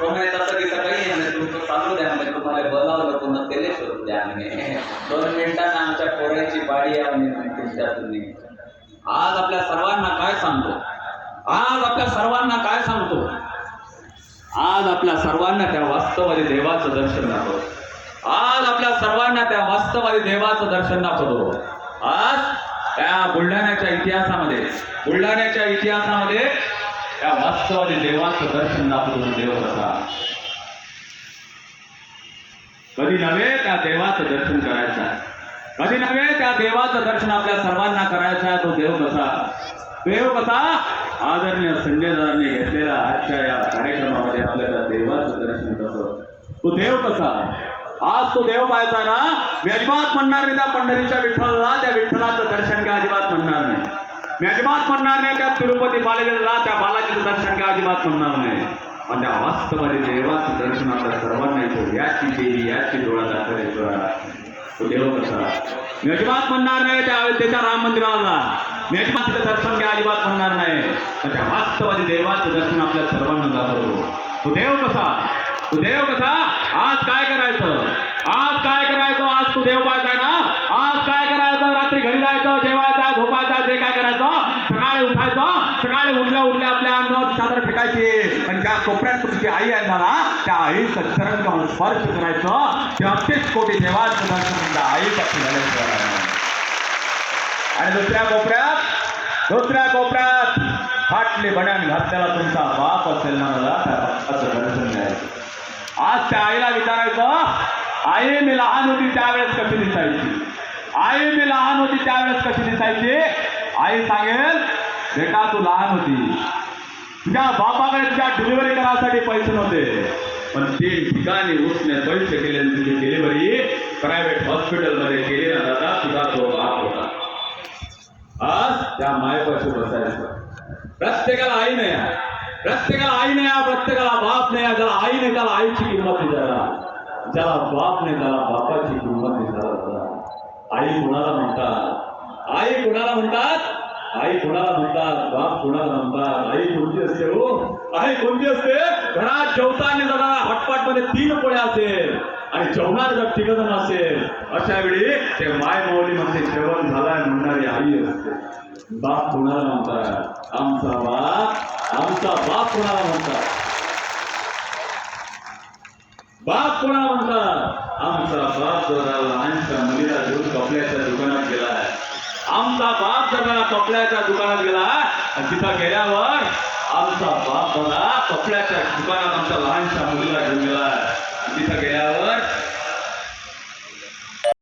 तो तसं की सकाळी तुमचं चालू द्या म्हणजे तुम्हाला बोलावलं पुन्हा तेले शोधू द्या म्हणे दोन मिनिटांना आमच्या पोराची बाडी आहे आज आपल्या सर्वांना काय सांगतो? आज आपल्या सर्वांना काय सांगतो? आज आपल्या सर्वांना त्या वास्तवादी देवाचं दर्शन दाखवतो आज आपल्या सर्वांना त्या वास्तवादी देवाचं दर्शन दाखवतो. आज त्या बुलढाण्याच्या इतिहासामध्ये बुलढाण्याच्या इतिहासामध्ये त्या वास्तवादी देवाचं दर्शन दाखवतो देव कसा कधी नव्हे त्या देवाचं दर्शन करायचं? कधी नव्हे त्या देवाचं दर्शन आपल्या सर्वांना करायचं? आहे तो देव कसा? देव कसा? आदरणीय संजय दादांनी घेतलेल्या आजच्या या कार्यक्रमामध्ये आपल्याला देवाचं दर्शन कसं? तो देव कसा? आज तो देव पाहायचा ना मी अजिबात म्हणणार नाही त्या पंढरीच्या विठ्ठल त्या विठ्ठलाचं दर्शन काय अजिबात म्हणणार नाही मी अजिबात म्हणणार नाही त्या तिरुपती बालाजीला त्या बालाजीचं दर्शन काय अजिबात म्हणणार नाही. पण त्या वास्तवाने देवाचं दर्शन आपल्या सर्वांना येतो याची देवी याची डोळा दाखवलेश्वरा तो देव कसा मी अजिबात म्हणणार नाही त्या त्याच्या राम मंदिराला. मी अजिबात तिथं दर्शन काय अजिबात म्हणणार नाही. पण त्या वास्तवाने देवाचं दर्शन आपल्या सर्वांना दाखवतो. तो देव कसा? तो देव कसा? आज काय करायचं? आज काय करायचं? आज तू देव पाहायचा ना आज काय करायचं रात्री घरी जायचं जेवायचा झोपायचा जे काय करायचं सकाळी उठायचं. सकाळी उठल्या उठल्या आपल्या अंगावर चादर फेकायची. आणि त्या कोपऱ्यात तुमची आई आहे ना त्या आईचं चरण जाऊन स्पर्श करायचं. तेहतीस कोटी देवाचं दर्शन त्या आईसाठी आणि दुसऱ्या कोपऱ्यात दुसऱ्या कोपऱ्यात फाटले बड्यान घातलेला तुमचा बाप असेल ना मला त्या बापाचं दर्शन द्यायचं आज त्या आईला विचारायचं आई मी लहान होती त्यावेळेस कशी दिसायची? आई मी लहान होती त्यावेळेस कशी दिसायची? आई सांगेल बेटा तू लहान होती. तुझ्या बापाकडे तुझ्या डिलिव्हरी करायसाठी पैसे नव्हते. पण तीन ठिकाणी उसने पैसे केले तुझी डिलिव्हरी प्रायव्हेट हॉस्पिटलमध्ये केली ना दादा तुझा तो बाप होता. आज त्या मायपाशी बसायचं. प्रत्येकाला आई नाही प्रत्येकाला आई नाही प्रत्येकाला बाप नाही ज्याला आई नाही त्याला आईची किंमत विचारा ज्याला बाप नाही त्याला बापाची किंमत विचारा आई कुणाला म्हणतात? आई कुणाला म्हणतात? आई कुणाला म्हणतात बाप कुणाला म्हणतात? आई कोणती असते हो? आई कोणती असते? घरात जेवताना जरा हटपाटमध्ये तीन पोळ्या असेल आणि जेवणार जर तिघ असेल अशा वेळी ते माय माऊली म्हणजे जेवण झालाय म्हणणारी आई असते. बाप कुणाला म्हणतात? आमचा बाप आमचा बाप कुणाला म्हणतात? बाप कोणाला म्हणतात? आमचा बाप जरा लहानच्या मुलीला घेऊन कपड्याच्या दुकानात गेलाय. आमचा बाप जरा कपड्याच्या दुकानात गेला आणि तिथं गेल्यावर आमचा बाप जरा कपड्याच्या दुकानात आमच्या लहानशा मुलीला घेऊन गेला तिथं गेल्यावर